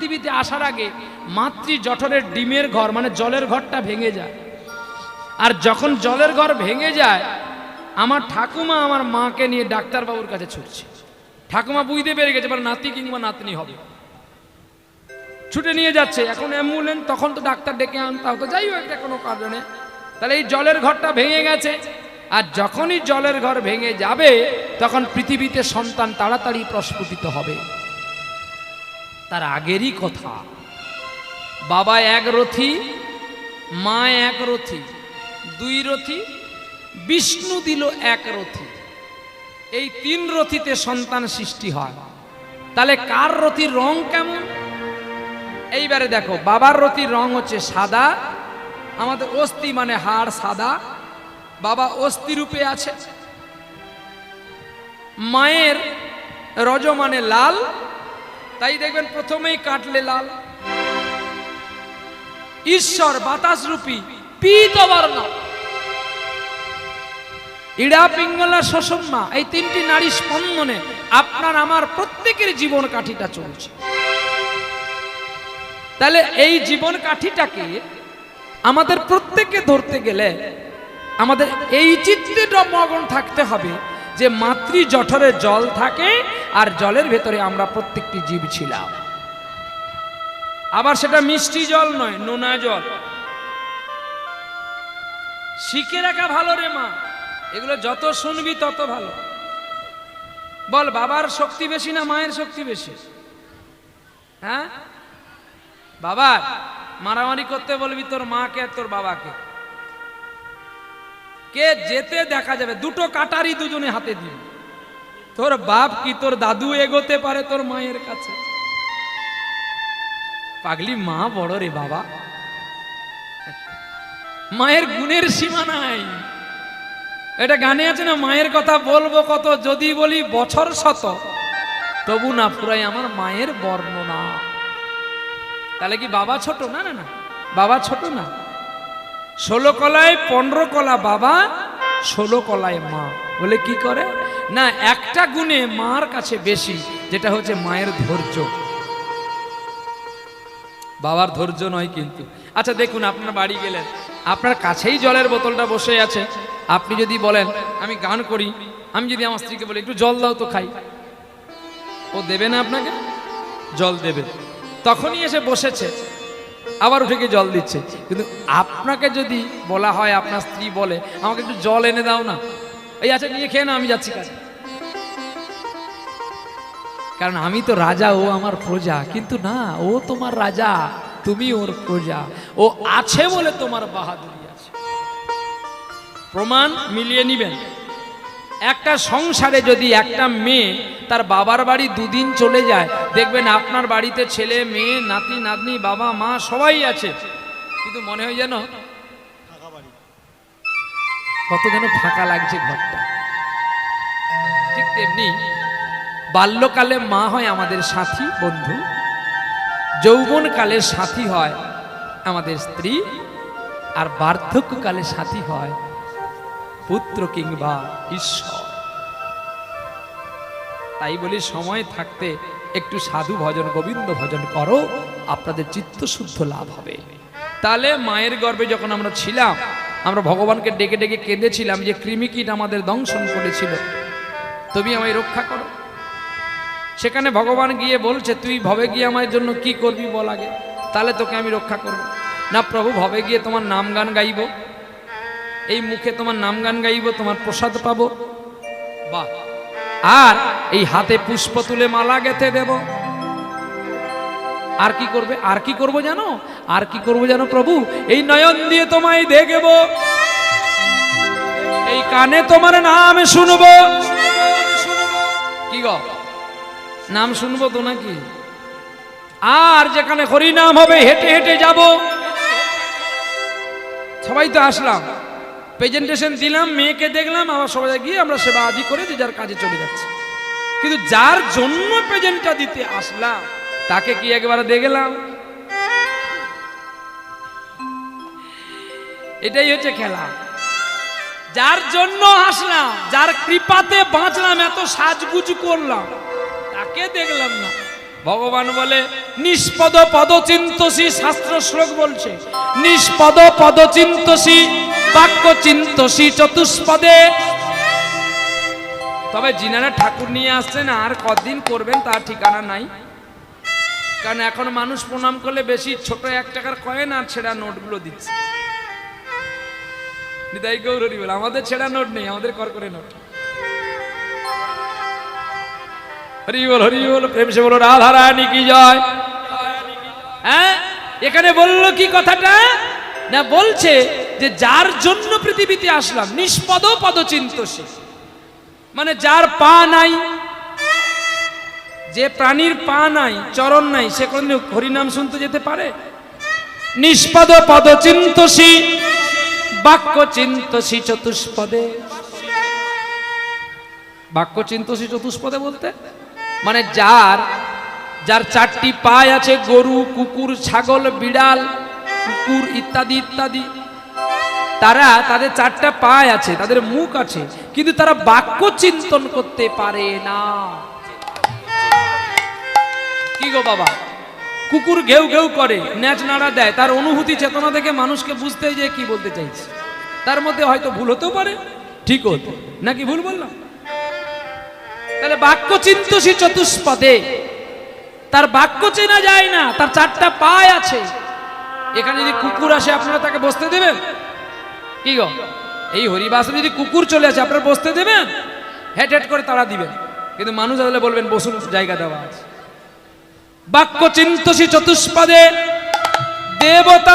পৃথিবীতে আসার আগে মাতৃ জঠরের ডিমের ঘর মানে জলের ঘরটা ভেঙে যায়। আর যখন জলের ঘর ভেঙে যায়, আমার ঠাকুমা আমার মাকে নিয়ে ডাক্তারবাবুর কাছে ছুটছে। ঠাকুমা বুঝতে পেরে গেছে এবার নাতি কিংবা নাতনি হবে। ছুটে নিয়ে যাচ্ছে, এখন অ্যাম্বুলেন্স, তখন তো ডাক্তার ডেকে আনতে হতো যাই হোক একটা কোনো কারণে তাহলে এই জলের ঘরটা ভেঙে গেছে। আর যখনই জলের ঘর ভেঙে যাবে, তখন পৃথিবীতে সন্তান তাড়াতাড়ি প্রস্ফুটিত হবে। তার আগেরই কথা। বাবা এক রথি, মা এক রথি, দুই রথি, বিষ্ণু দিল এক রথি। এই তিন রথিতে সন্তান সৃষ্টি হয়। তাহলে কার রথির রং কেমন? এইবারে দেখো, বাবার রতির রং হচ্ছে সাদা, আমাদের অস্থি মানে হাড় সাদা। বাবা অস্থি রূপে আছে। মায়ের রজ মানে লাল তাই দেখবেন প্রথমেই কাটলে লাল। ঈশ্বর, বাতাস রূপী, পীত বর্ণ ইড়া, পিঙ্গলা শোষণমা এই তিনটি নারী স্পন্দনে আপনার, আমার প্রত্যেকের জীবন কাঠিটা চলছে। তাহলে এই জীবন কাঠিটাকে আমাদের প্রত্যেককে ধরতে গেলে আমাদের এই চিত্তে মগন থাকতে হবে যে মাতৃ জঠরে জল থাকে আর জলের ভেতরে আমরা প্রত্যেকটি জীব ছিলাম। আবার সেটা মিষ্টি জল নয়, নোনা জল। শিখে রাখা ভালো রে মা, এগুলো যত শুনবি তত ভালো। বল, বাবার শক্তি বেশি না মায়ের শক্তি বেশি? হ্যাঁ? বাবা, মারামারি করতে বলবি তোর মাকে তোর বাবাকে। কে যেতে দেখা যাবে, দুটো কাটারি দুজনে হাতে দিন তোর বাপ কি তোর দাদু এগোতে পারে তোর মায়ের কাছে? পাগলি মা বড় রে বাবা। মায়ের গুণের সীমা নাই। এটা গানে আছে না, মায়ের কথা বলব কত, যদি বলি বছর শত। তবু না পুরাই আমার মায়ের বর্ণনা। তাহলে কি বাবা ছোট? না না না, বাবা ছোট না। ষোলো কলায় পনেরো কলা বাবা, ষোলো কলায় মা। বলে কি করে? না, একটা গুণে মার কাছে বেশি, যেটা হচ্ছে মায়ের ধৈর্য। বাবার ধৈর্য নয় কিন্তু। আচ্ছা দেখুন, আপনার বাড়ি গেলেন। আপনার কাছেই জলের বোতলটা বসে আছে। আপনি যদি বলেন, আমি গান করি, আমি যদি আমার স্ত্রীকে বলি, একটু জল দাও তো খাই। ও দেবে না আপনাকে? জল দেবে। তখনই এসে বসেছে। আবার উঠে গিয়ে জল দিচ্ছে। কিন্তু আপনাকে যদি বলা হয়, আপনার স্ত্রী বলে, আমাকে একটু জল এনে দাও না। এই আচ্ছা নিয়ে খেয়ে না আমি যাচ্ছি কাছে কারণ আমি তো রাজা, ও আমার প্রজা। কিন্তু না, ও তোমার রাজা, তুমি ওর প্রজা। ও আছে বলে তোমার বাহাদুরি আছে। প্রমাণ মিলিয়ে নিবেন। একটা সংসারে যদি একটা মেয়ে তার বাবার বাড়ি দুদিন চলে যায়, দেখবেন আপনার বাড়িতে ছেলে, মেয়ে, নাতি, নাতনি, বাবা, মা সবাই আছে। কিন্তু মনে হয় যেন কত যেন ফাঁকা লাগছে ঘরটা। ঠিক তেমনি বাল্যকালে মা হয় আমাদের সাথী, বন্ধু। যৌবনকালে সাথী হয় আমাদের স্ত্রী। আর বার্ধক্যকালে সাথী হয় পুত্র কিংবা ঈশ্বর। তাই বলি সময় থাকতে একটু সাধু ভজন, গোবিন্দ ভজন করো, আপনাদের চিত্তশুদ্ধ লাভ হবে। তাহলে মায়ের গর্ভে যখন আমরা ছিলাম আমরা ভগবানকে ডেকে ডেকে কেঁদেছিলাম যে কৃমিকীট আমাদের দংশন করেছিল। তুমি আমায় রক্ষা করো। সেখানে ভগবান গিয়ে বলছে, তুই ভবে গিয়ে আমার জন্য কি করবি বল আগে? তাহলে তোকে আমি রক্ষা করব। না প্রভু, ভবে গিয়ে তোমার নাম গান গাইব। এই মুখে তোমার নাম গান গাইব, তোমার প্রসাদ পাবো। বাহ। আর এই হাতে পুষ্প তুলে মালা গেঁথে দেব। আর কি করবে? আর কি করব জানো? আর কি করব জানো প্রভু? এই নয়ন দিয়ে তোমায় দেখব। এই কানে তোমার নাম শুনব। কি গো? নাম শুনব তো নাকি? আর যেখানে হরি নাম হবে, হেঁটে হেঁটে যাব। সবাই তো আসলাম। প্রেজেন্টেশন দিলাম, মেয়েকে দেখলাম, আবার সবাই গিয়ে আমরা সেবা আদি করে যে যার কাজে চলে যাচ্ছে। কিন্তু যার জন্য প্রেজেন্টটা দিতে আসলাম তাকে কি একবার দেখলাম এটাই হচ্ছে খেলা। যার জন্য আসলাম যার কৃপাতে বাঁচলাম, এত সাজগুজ করলাম, তাকে দেখলাম না। ভগবান বলে, নিষ্পদ পদচিন্তসী শাস্ত্র শ্লোক বলছে, নিষ্পদ পদচিন্তসী বাক্য চিন্তসী চতুষ্পদে। তবে যিনারা ঠাকুর নিয়ে আসছেন, আর কদিন করবেন তার ঠিকানা নাই। কারণ এখন মানুষ প্রণাম করলে বেশি ছোট এক টাকার কয়েন আর ছেঁড়া নোটগুলো দিচ্ছে। নিতাই গৌরী বলে, আমাদের ছেঁড়া নোট নেই, আমাদের করকরে নোট। হরি বল হরি বল, প্রেম সে বলো রাধা রানী কি জয়? হ্যাঁ? এখানে বলল কি কথাটা? না, বলছে যে যার জন্য পৃথিবীতে আসলাম নিষ্পদ পদচিন্তসী মানে যার পা নাই যে প্রাণীর পা নাই, চরণ নাই, সে কোনদিন হরিনাম শুনতে যেতে পারে? নিষ্পদ পদ চিন্তসী, বাক্য চিন্তসী চতুষ্পদে। বাক্য চিন্তসী চতুষ্পদে বলতে? মানে যার যার চারটি পায় আছে, গরু, কুকুর, ছাগল, বিড়াল, কুকুর ইত্যাদি ইত্যাদি। তারা তাদের চারটা পায় আছে, তাদের মুখ আছে, কিন্তু তারা বাক্য চিন্তন করতে পারে না। কি গো বাবা? কুকুর ঘেউ ঘেউ করে, ন্যাচ নাড়া দেয়। তার অনুভূতি, চেতনা থেকে মানুষকে বুঝতে যে কি বলতে চাইছে। তার মধ্যে হয়তো ভুল হতেও পারে। ঠিক হতো নাকি ভুল বললাম? তাহলে বাক্য চিন্তসী চতুষ্পদে। তার বাক্য চেনা যায় না, তার চারটা পায় আছে। এখানে যদি কুকুর আসে, আপনারা তাকে বসতে দেবেন? কি গো? এই হরিবাসে যদি কুকুর চলে আসে, আপনারা বসতে দেবেন? হেট হেট করে তারা দিবেন। কিন্তু মানুষ আসলে বলবেন, বসুন, জায়গা দেওয়া আছে। বাক্য চিন্তসী চতুষ্পদে দেবতা